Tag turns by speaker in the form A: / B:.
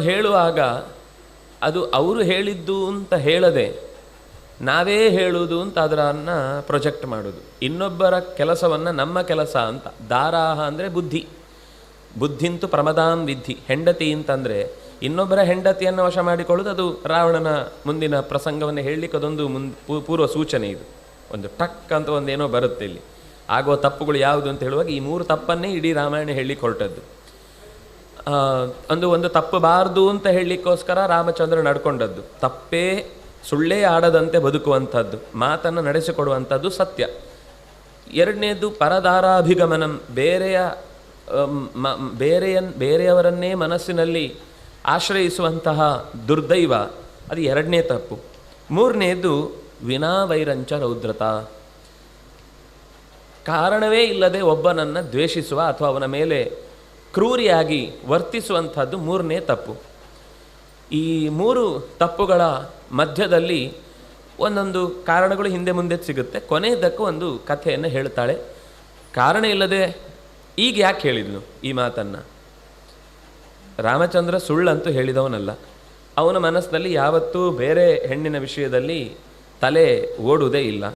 A: ಹೇಳುವಾಗ ಅದು ಅವರು ಹೇಳಿದ್ದು ಅಂತ ಹೇಳದೆ ನಾವೇ ಹೇಳುವುದು ಅಂತ ಅದರನ್ನು ಪ್ರೊಜೆಕ್ಟ್ ಮಾಡೋದು. ಇನ್ನೊಬ್ಬರ ಕೆಲಸವನ್ನು ನಮ್ಮ ಕೆಲಸ ಅಂತ. ದಾರಾಹ ಅಂದರೆ ಬುದ್ಧಿ. ಬುದ್ಧಿಂತು ಪ್ರಮದಾಂ ವಿದ್ಧಿ. ಹೆಂಡತಿ ಅಂತಂದರೆ ಇನ್ನೊಬ್ಬರ ಹೆಂಡತಿಯನ್ನು ವಶ ಮಾಡಿಕೊಳ್ಳೋದು ಅದು ರಾವಣನ ಮುಂದಿನ ಪ್ರಸಂಗವನ್ನು ಹೇಳಲಿಕ್ಕೆ ಅದೊಂದು ಮುನ್ ಪೂರ್ವ ಸೂಚನೆ ಇದು. ಒಂದು ಟಕ್ ಅಂತ ಒಂದೇನೋ ಬರುತ್ತೆ ಇಲ್ಲಿ. ಆಗುವ ತಪ್ಪುಗಳು ಯಾವುದು ಅಂತ ಹೇಳುವಾಗ ಈ ಮೂರು ತಪ್ಪನ್ನೇ ಇಡೀ ರಾಮಾಯಣ ಹೇಳಿ ಒಂದು ಒಂದು ತಪ್ಪಬಾರದು ಅಂತ ಹೇಳಲಿಕ್ಕೋಸ್ಕರ ರಾಮಚಂದ್ರ ನಡ್ಕೊಂಡದ್ದು. ತಪ್ಪೇ ಸುಳ್ಳೇ ಆಡದಂತೆ ಬದುಕುವಂಥದ್ದು, ಮಾತನ್ನು ನಡೆಸಿಕೊಡುವಂಥದ್ದು ಸತ್ಯ. ಎರಡನೇದು ಪರದಾರಾಭಿಗಮನಂ, ಬೇರೆಯ ಮ- ಬೇರೆಯ ಬೇರೆಯವರನ್ನೇ ಮನಸ್ಸಿನಲ್ಲಿ ಆಶ್ರಯಿಸುವಂತಹ ದುರ್ದೈವ, ಅದು ಎರಡನೇ ತಪ್ಪು. ಮೂರನೇದು ವಿನಾವೈರಂಚ ರೌದ್ರತ. ಕಾರಣವೇ ಇಲ್ಲದೆ ಒಬ್ಬನನ್ನು ದ್ವೇಷಿಸುವ ಅಥವಾ ಅವನ ಮೇಲೆ ಕ್ರೂರಿಯಾಗಿ ವರ್ತಿಸುವಂಥದ್ದು ಮೂರನೇ ತಪ್ಪು. ಈ ಮೂರು ತಪ್ಪುಗಳ ಮಧ್ಯದಲ್ಲಿ ಒಂದೊಂದು ಕಾರಣಗಳು ಹಿಂದೆ ಮುಂದೆ ಸಿಗುತ್ತೆ. ಕೊನೆಯದಕ್ಕೂ ಒಂದು ಕಥೆಯನ್ನು ಹೇಳ್ತಾಳೆ. ಕಾರಣ ಇಲ್ಲದೆ ಈಗ ಯಾಕೆ ಹೇಳಿದ್ನು ಈ ಮಾತನ್ನು? ರಾಮಚಂದ್ರ ಸುಳ್ಳಂತೂ ಹೇಳಿದವನಲ್ಲ. ಅವನ ಮನಸ್ಸಿನಲ್ಲಿ ಯಾವತ್ತೂ ಬೇರೆ ಹೆಣ್ಣಿನ ವಿಷಯದಲ್ಲಿ ತಲೆ ಓಡುವುದೇ ಇಲ್ಲ.